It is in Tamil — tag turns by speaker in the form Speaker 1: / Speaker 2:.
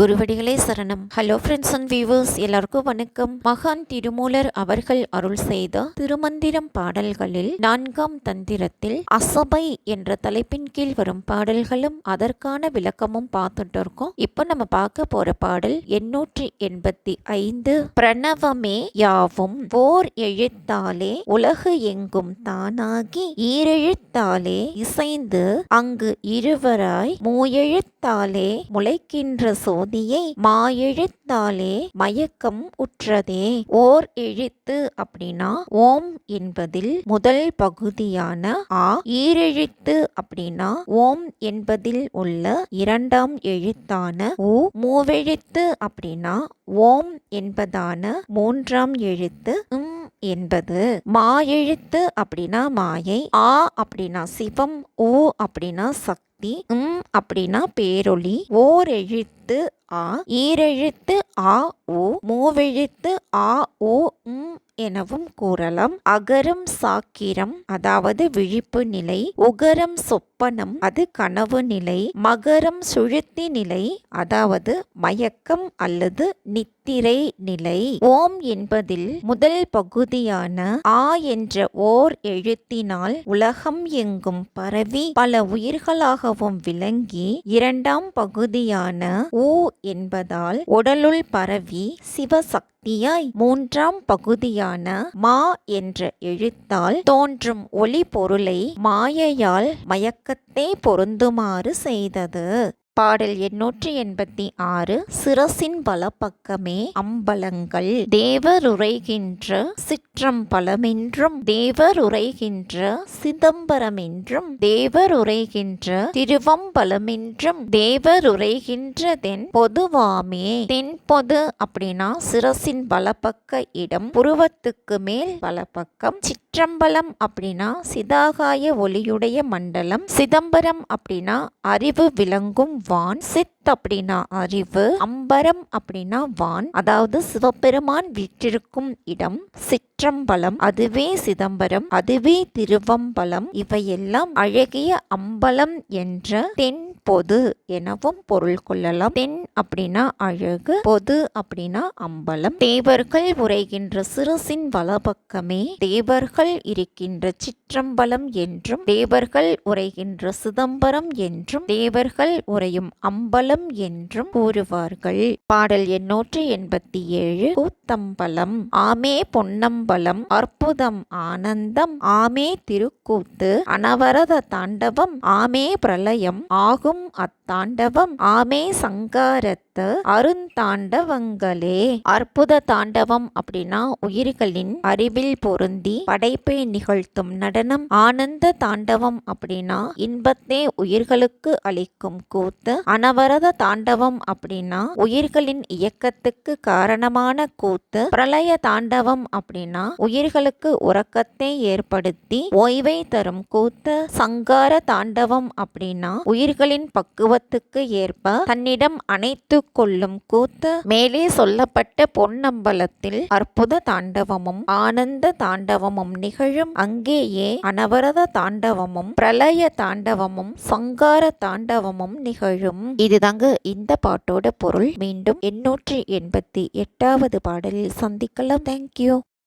Speaker 1: குருவடிகளே சரணம். ஹலோ ஃப்ரெண்ட்ஸ் அண்ட் வியூவர்ஸ் எல்லாருக்கும் வணக்கம். மகான் திருமூலர் அவர்கள் அருள் செய்த திருமந்திரம் பாடல்களில் நான்காம் தந்திரத்தில் அசபை என்ற தலைப்பின் கீழ் வரும் பாடல்களும் அதற்கான விளக்கமும் பார்த்துட்டு இருக்கோம். இப்போ நம்ம பார்க்க போற பாடல் எண்ணூற்றி எண்பத்தி ஐந்து. பிரணவமே யாவும் ஓர் எழுத்தாலே உலகு எங்கும் தானாகி ஈரெழுத்தாலே இசைந்து அங்கு இருவராய் மூயெழுத்தாலே முளைக்கின்ற சக்தியை மா எழுத்தாலே மயக்கம் உற்றதே. ஓர் எழுத்து அப்படின்னா ஓம் என்பதில் முதல் பகுதியான ஆ. ஈரெழுத்து அப்படின்னா ஓம் என்பதில் உள்ள இரண்டாம் எழுத்தான உ. மூவெழுத்து அப்படின்னா ஓம் என்பதான மூன்றாம் எழுத்து உம் என்பது. மா எழுத்து அப்படின்னா மாயை ஆ அப்படின்னா சிவம் ஊ அப்படின்னா சக்தி உம் அப்படின்னா பேரொளி ஓர் எழுத்து ஆ ஈரெழுத்து ஆ ஓ மூவெழுத்து ஆ ஓ ம் எனவும் கூறலாம். அகரம் சாக்கிரம் அதாவது விழிப்பு நிலை உகரம் சொப்பனம் அது கனவு நிலை மகரம் சுழுத்தி நிலை அதாவது மயக்கம் அல்லது நித்திரை நிலை. ஓம் என்பதில் முதல் பகுதியான ஆ என்ற ஓர் எழுத்தினால் உலகம் எங்கும் பரவி பல உயிர்களாக உயிர்களாகவும் விளங்கி இரண்டாம் பகுதியான ஊ என்பதால் உடலுள் பரவி சிவசக்தியாய் மூன்றாம் பகுதியான மா என்ற எழுத்தால் தோன்றும் ஒளி பொருளை மாயையால் மயக்கத்தை பொருந்துமாறு செய்தது. பாடல் எண்ணூற்றி எண்பத்தி ஆறு. சிரசின் பக்கமே அம்பலங்கள் தேவருரைகின்ற சிற்றம்பலமென்றும் தேவருரைகின்ற சிதம்பரமென்றும் தேவருரைகின்ற திருவம்பலமென்றும் தேவருரைகின்ற தென் பொதுவாமே தென்பொது அப்படின்னா சிரசின் வலப்பக்க இடம் புருவத்துக்கு மேல் வலப்பக்கம் சிற்றம்பலம் அப்படின்னா சிதாகாய ஒளியுடைய மண்டலம். சிதம்பரம் அப்படின்னா அறிவு விளங்கும் வான். சித் அப்படின்னா அறிவு அம்பரம் அப்படின்னா வான். அதாவது சிவபெருமான் வீற்றிருக்கும் இடம் சிற்றம்பலம். அதுவே சிதம்பரம் அதுவே திருவம்பலம். இவையெல்லாம் அழகிய அம்பலம் என்ற தென் பொது எனவும் பொருள் கொள்ளலாம். தென் அப்படின்னா அழகு பொது அப்படின்னா அம்பலம். தேவர்கள் உரைகின்ற சிறுசின் வலப்பக்கமே தேவர்கள் இருக்கின்ற சிற்றம்பலம் என்றும் தேவர்கள் உரைகின்ற சிதம்பரம் என்றும் தேவர்கள் உரையும் அம்பலம் என்றும் கூறுவார்கள். பாடல் எண்ணூற்று எண்பத்தி ஏழு கூத்தம்பலம். ஆமே பொன்னம்பலம் அற்புதம் ஆனந்தம். ஆமே திருக்கூத்து அனவரத தாண்டவம். ஆமே பிரளயம் ஆகும் தாண்டவம். ஆமே சங்காரத்து அருந்தாண்டவங்களே அற்புத தாண்டவம் அப்படின்னா உயிர்களின் அறிவில் பொருந்தி படைப்பை நிகழ்த்தும் நடனம். ஆனந்த தாண்டவம் அப்படின்னா இன்பத்தே உயிர்களுக்கு அளிக்கும் கூத்து. அனவரத தாண்டவம் அப்படின்னா உயிர்களின் இயக்கத்துக்கு காரணமான கூத்து. பிரளய தாண்டவம் அப்படின்னா உயிர்களுக்கு உறக்கத்தை ஏற்படுத்தி ஓய்வை தரும் கூத்து. சங்கார தாண்டவம் அப்படின்னா உயிர்களின் பக்குவ பக்குவத்துக்கு ஏற்ப தன்னிடம் அணைத்து கொள்ளும் கூத்து மேலே சொல்லப்பட்ட பொன்னம்பலத்தில் அற்புத தாண்டவமும் ஆனந்த தாண்டவமும் நிகழும். அங்கேயே அனவரத தாண்டவமும் பிரளய தாண்டவமும் சங்கார தாண்டவமும் நிகழும். இதுதாங்க இந்த பாட்டோட பொருள். மீண்டும் எண்ணூற்றி எண்பத்தி எட்டாவது பாடலில் சந்திக்கலாம். தேங்க்யூ